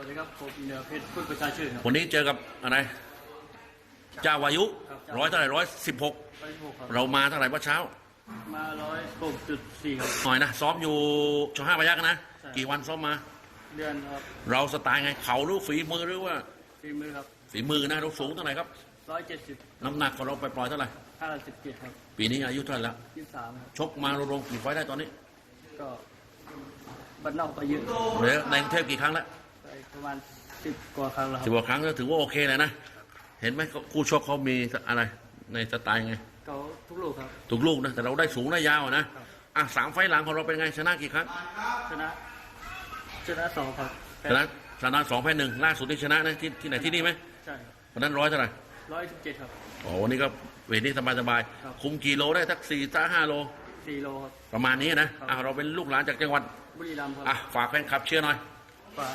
สวัสดีครับผมเหนือเพชรพุทธประชาชื่นครับวันนี้เจอกับอะไรเจ้าวายุครับร้อยเท่าไหร่ร้อยสิบหกร้อยหกครับเรามาเท่าไหร่เมื่อเช้า มาร้อยหกจุดสี่ครับหน่อยนะซ้อมอยู่ชห้าพยักนะใช่กี่วันซ้อมมา เดือนครับ เราสไตล์ไงเข่าหรือฝีมือหรือว่าฝีมือครับฝีมือนะเราสูงเท่าไหร่ครับร้อยเจ็ดสิบน้ำหนักของเราไปปล่อยๆเท่าไหร่ห้าสิบเจ็ดครับ ปีนี้อายุเท่าไหร่แล้วยี่สิบสามครับชกมารวมๆกี่ไฟต์ได้ตอนนี้ ก็บันนอกไปเยอะเหลือในกรุงเทพกี่ครั้งแล้วไปประมาณสิบกว่าครั้งแล้วคสิรับบกว่าครั้งก็ถือว่าโอเคเลยนะ เห็นไหมคู่ชกเขามีอะไรในสไตล์ไงเขาทุกลูกครับ ถูกลูกนะ แต่เราได้สูงได้ยาวอะนะอะสามไฟต์หลังของเราเป็นไงชนะกี่ครั้ง ชนะ ชนะสองครับชนะชนะสองแพ้หนึ่งล่าสุดที่ชนะนะที่ที่ไหนที่นี่ไหมใช่ครับวันนั้นร้อยเท่าไหร่ร้อยสิบเจ็ดครับโอ้วันนี้ก็เวทนี้สบายสบายครับ คุมกี่โลได้สักสี่ถ้าห้าโล สี่โลครับ ประมาณนี้นะอะเราเป็นลูกหลานจากจังหวัดบุรีรัมย์ครับอะฝากแฟนคลับเชียร์หน่อย ฝาก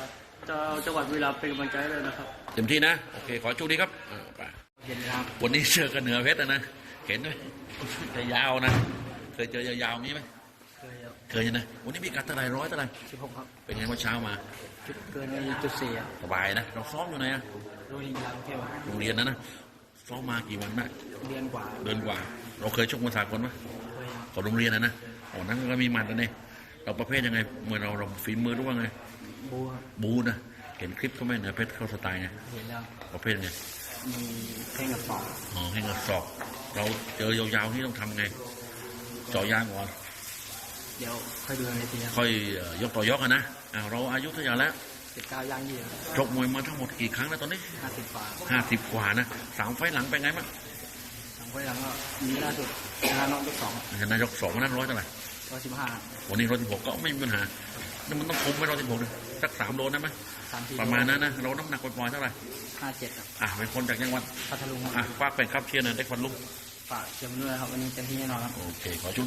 เจ้าจังหวัดบุรีรัมย์เป็นกำลังใจให้เลยนะครับ เต็มที่นะ โอเค ขอโชคดีครับอ่าไปเห็นครับวันนี้เจอกันเหนือเพชรนะนะ เห็นไหมจะยาวนะ เคยเจอยาวๆอย่างนี้ไหมเคยครับเคยนะ วันนี้มีกัดเท่าไหร่ร้อยเท่าไหร่สิบหกครับเป็นไงเมื่อเช้ามา จุดเกินไปจุดสี่ครับสบายนะ เราซ้อมอยู่ไหนอะโรฮิงญาเที่ยวโรงเรียนนะนะซ้อมมากี่วันนะเดือนกว่าเดือนกว่า เราเคยชกมวยสากลไหมเคยครับของโรงเรียนนะนะอ๋อนั่นก็มีหมัดนะเนี่ยเราประเภทยังไงมวยเราเราฝีมือหรือว่าไง บูครับบูนะเห็นคลิปเขาไหมเหนือเพชรเข้าสไตล์ไงเห็นแล้วประเภทไงมีเพลงกับสองอ๋อให้เงินสอบเราเจอยาวๆนี่ต้องทำไงเจาะยางก่อนเดี๋ยวค่อยดูในทีนะค่อยเอ่อยกต่อยกอะนะอ้าวเราอายุเท่าไหร่แล้วสิบเก้าย่างยี่ชกมวยมาทั้งหมดกี่ครั้งแล้วตอนนี้ห้าสิบกว่าห้าสิบกว่านะสามไฟล์หลังเป็นไงบ้างสองคนหลังก็มีล่าสุดชนะน้องยกสองชนะยกสองวันนั้นร้อยเท่าไหร่ร้อยสิบห้าวันนี้ร้อยสิบหกก็ไม่มีปัญหา นี่มันต้องคุมไปร้อยสิบหกเลยสักสามโลนะไหมสามทีประมาณนั้นนะเราน้ำหนักปล่อยๆเท่าไหร่ห้าเจ็ดครับอะเป็นคนจากจังหวัดพัทลุงครับอะฝากเป็นครับเชียร์หน่อยได้ฟันลุงฝากเชียร์ผมด้วยครับวันนี้เต็มที่แน่นอนครับโอเคขอชุด